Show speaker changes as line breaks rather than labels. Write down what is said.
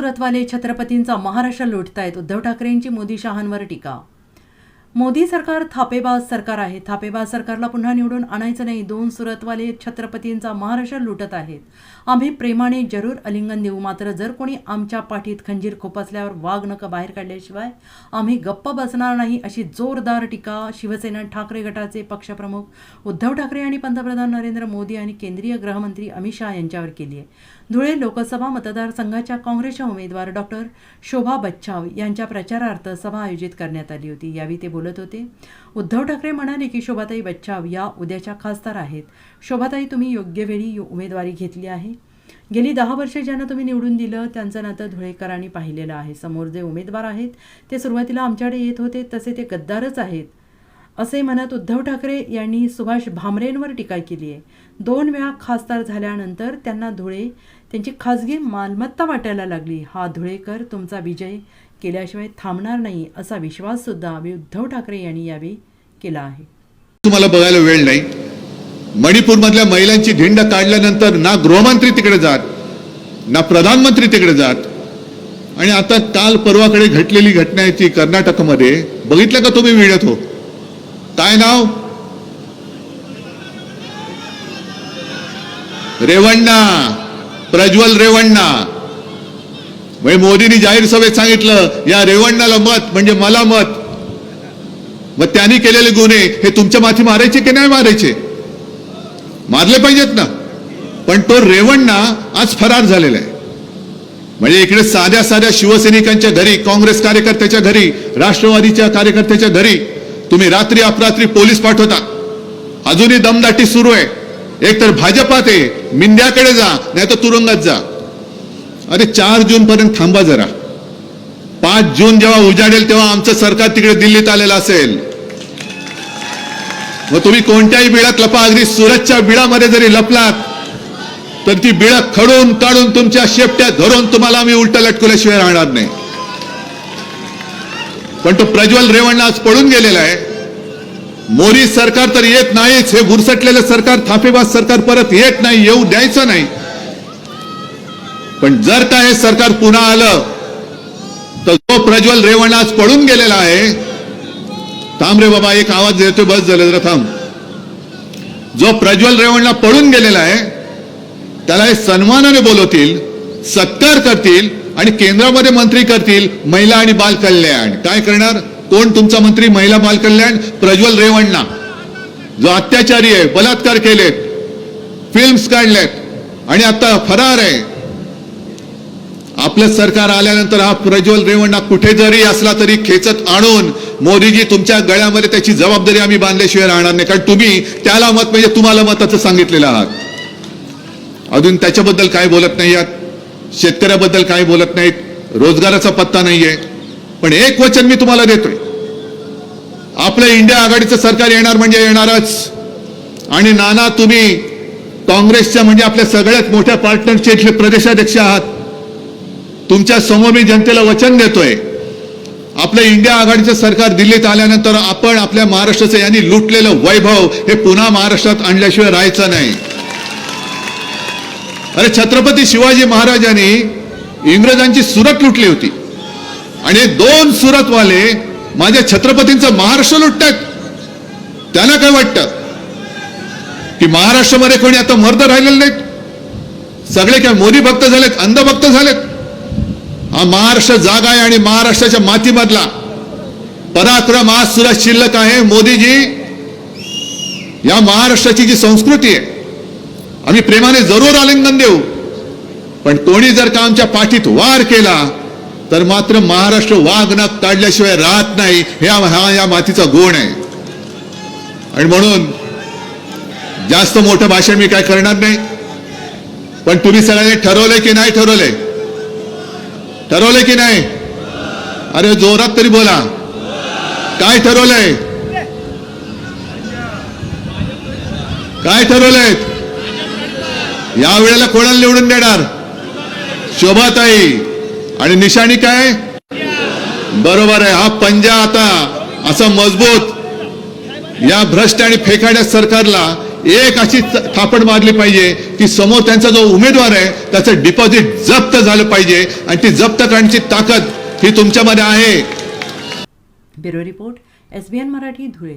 सुरतवाले छत्रपतींचा महाराष्ट्र लुटतायत. उद्धव ठाकरेंची मोदी शहांवर टीका मोदी सरकार थापेबाज सरकार आहे. थापेबाज सरकारला पुन्हा निवडून आणायचं नाही. दोन सुरतवाले छत्रपतींचा महाराष्ट्र लुटत आहेत. आम्ही प्रेमाने जरूर अलिंगन देऊ. मात्र जर कोणी आमच्या पाठीत खंजीर खोपसल्यावर वाघ नकं बाहेर काढल्याशिवाय आम्ही गप्प बसणार नाही अशी जोरदार टीका शिवसेना ठाकरे गटाचे पक्षप्रमुख उद्धव ठाकरे आणि पंतप्रधान नरेंद्र मोदी आणि केंद्रीय गृहमंत्री अमित शहा यांच्यावर केली आहे. धुळे लोकसभा मतदारसंघाच्या काँग्रेसच्या उमेदवार डॉक्टर शोभा बच्छाव यांच्या प्रचारार्थ सभा आयोजित करण्यात आली होती. यावेळी ते बोलत होते. उद्धव ठाकरे म्हणाले की शोभाताई बच्चाव या उद्याच्या खासदार आहेत. शोभाताई तुम्ही योग्य वेळी उमेदवारी घेतली आहे. गेली दहा वर्षे ज्यांना तुम्ही निवडून दिलं त्यांचं नातं धुळेकरांनी पाहिलेलं आहे. समोर जे उमेदवार आहेत ते सुरुवातीला आमच्याकडे येत होते तसे ते गद्दारच आहेत. असे म्हणत उद्धव ठाकरे यांनी सुभाष भामरेंवर टीका केली आहे. दोन वेळा खासदार झाल्यानंतर त्यांना धुळे त्यांची खासगी मालमत्ता वाटायला लागली. हा धुळेकर तुमचा विजय केल्याशिवाय थांबणार नाही असा विश्वाससुद्धा उद्धव ठाकरे यांनी यावेळी केला आहे.
तुम्हाला बघायला वेळ नाही. मणिपूरमधल्या महिलांची धिंड काढल्यानंतर ना गृहमंत्री तिकडे जात ना प्रधानमंत्री तिकडे जात. आणि आता काल परवाकडे घडलेली घटना आहे ती कर्नाटकमध्ये. बघितलं का तुम्ही मिळत हो काय नाव? रेवण्णा. प्रज्वल रेवण्णा. म्हणजे मोदींनी जाहीर सभेत सांगितलं या रेवण्णाला मत म्हणजे मला मत. मग त्यांनी केलेले गुन्हे हे तुमच्या माथी मारायचे की नाही मारायचे? मारले पाहिजेत ना. पण तो रेवण्णा आज फरार झालेला आहे. म्हणजे इकडे साध्या साध्या शिवसैनिकांच्या घरी काँग्रेस कार्यकर्त्याच्या घरी राष्ट्रवादीच्या कार्यकर्त्याच्या घरी तुम्ही रात्री अपरात्री पोलीस पाठवता. अजूनही दमदाटी सुरू आहे. एक तर भाजपात आहे मिंद्याकडे जा नाही तर तुरुंगात जा. अरे चार जून पर्यंत थांबा जरा. पाच जून जेव्हा उजाडेल तेव्हा आमचं सरकार तिकडे दिल्लीत आलेलं असेल. मग तुम्ही कोणत्याही बिळात लपा अगदी सुरतच्या बिळामध्ये जरी लपलात तर ती बिळ खडून काढून तुमच्या शेपट्या धरून तुम्हाला आम्ही उलट लटकवल्याशिवाय राहणार नाही. पण तो प्रज्वल रेवण्णा आज पळून गेलेला आहे. मोरी सरकार तर येत नाहीच हे घुरसटलेलं सरकार थापेबाज सरकार परत येत नाही येऊ द्यायचं नाही. पण जर का हे सरकार पुन्हा आलं तर जो प्रज्वल रेवण्णा आज पळून गेलेला आहे. थांब रे बाबा एक आवाज येतोय बस झालं जरा थांब. जो प्रज्वल रेवणला पळून गेलेला आहे त्याला हे सन्मानाने बोलवतील सत्कार करतील आणि केंद्रामध्ये मंत्री करतील महिला आणि बाल कल्याण. काय करणार? कोण तुमचा मंत्री? महिला बाल कल्याण? प्रज्वल रेवण्णा जो अत्याचारी आहे बलात्कार केलेत फिल्म्स काढलेत आणि आता फरार आहे. आपलं सरकार आल्यानंतर हा प्रज्वल रेवण्णा कुठे जरी असला तरी खेचत आणून मोदीजी तुमच्या गळ्यामध्ये त्याची जबाबदारी आम्ही बांधल्याशिवाय राहणार नाही. कारण तुम्ही त्याला मत म्हणजे तुम्हाला मताचं सांगितलेलं आहात. अजून त्याच्याबद्दल काय बोलत नाही आहात? शेतकऱ्याबद्दल काय बोलत नाहीत? रोजगाराचा पत्ता नाहीये. पण एक वचन मी तुम्हाला देतोय. आपलं इंडिया आघाडीचं सरकार येणार म्हणजे येणारच. आणि नाना तुम्ही काँग्रेसच्या म्हणजे आपल्या सगळ्यात मोठ्या पार्टनरचे इथले प्रदेशाध्यक्ष आहात. तुमच्यासमोर मी जनतेला वचन देतोय. आपलं इंडिया आघाडीचं सरकार दिल्लीत आल्यानंतर आपण आपल्या महाराष्ट्राचं यांनी लुटलेलं वैभव हे पुन्हा महाराष्ट्रात आणल्याशिवाय राहायचं नाही. अरे छत्रपती शिवाजी महाराजांनी इंग्रजांची सुरत लुटली होती. आणि दोन सुरतवाले माझ्या छत्रपतींचं महाराष्ट्र लुटतात त्यांना काय वाटतं? की महाराष्ट्रामध्ये कोणी आता मर्द राहिलेले नाहीत? सगळे काय मोदी भक्त झालेत अंधभक्त झालेत? हा महाराष्ट्र जागा आहे आणि महाराष्ट्राच्या मातीमधला पराक्रम आज सुद्धा शिल्लक आहे. मोदीजी या महाराष्ट्राची जी संस्कृती आहे आम्ही प्रेमाने जरूर आलिंगन देऊ. पण कोणी जर का आमच्या पाठीत वार केला तर मात्र महाराष्ट्र वाघ काढल्याशिवाय राहत नाही. हे हा या मातीचा गुण आहे. आणि म्हणून जास्त मोठं भाषण मी काय करणार नाही. पण तुम्ही सगळ्यांनी ठरवलंय की नाही ठरवलंय? ठरवलंय की नाही? अरे जोरात तरी बोला. काय ठरवलंय? काय ठरवलंय? या वेळेला कोणाला निवडून देणार? शोभाताई. आणि निशाणी काय? बरोबर आहे. हा पंजा आता असा मजबूत. या भ्रष्ट आणि फेकाड्या सरकारला एक अशी थापड मारली पाहिजे की समोर त्यांचा जो उमेदवार आहे त्याचं डिपॉझिट जप्त झालं पाहिजे आणि ती जप्त करण्याची ताकद ही तुमच्यामध्ये आहे.
Bureau report S B N Marathi Dhule.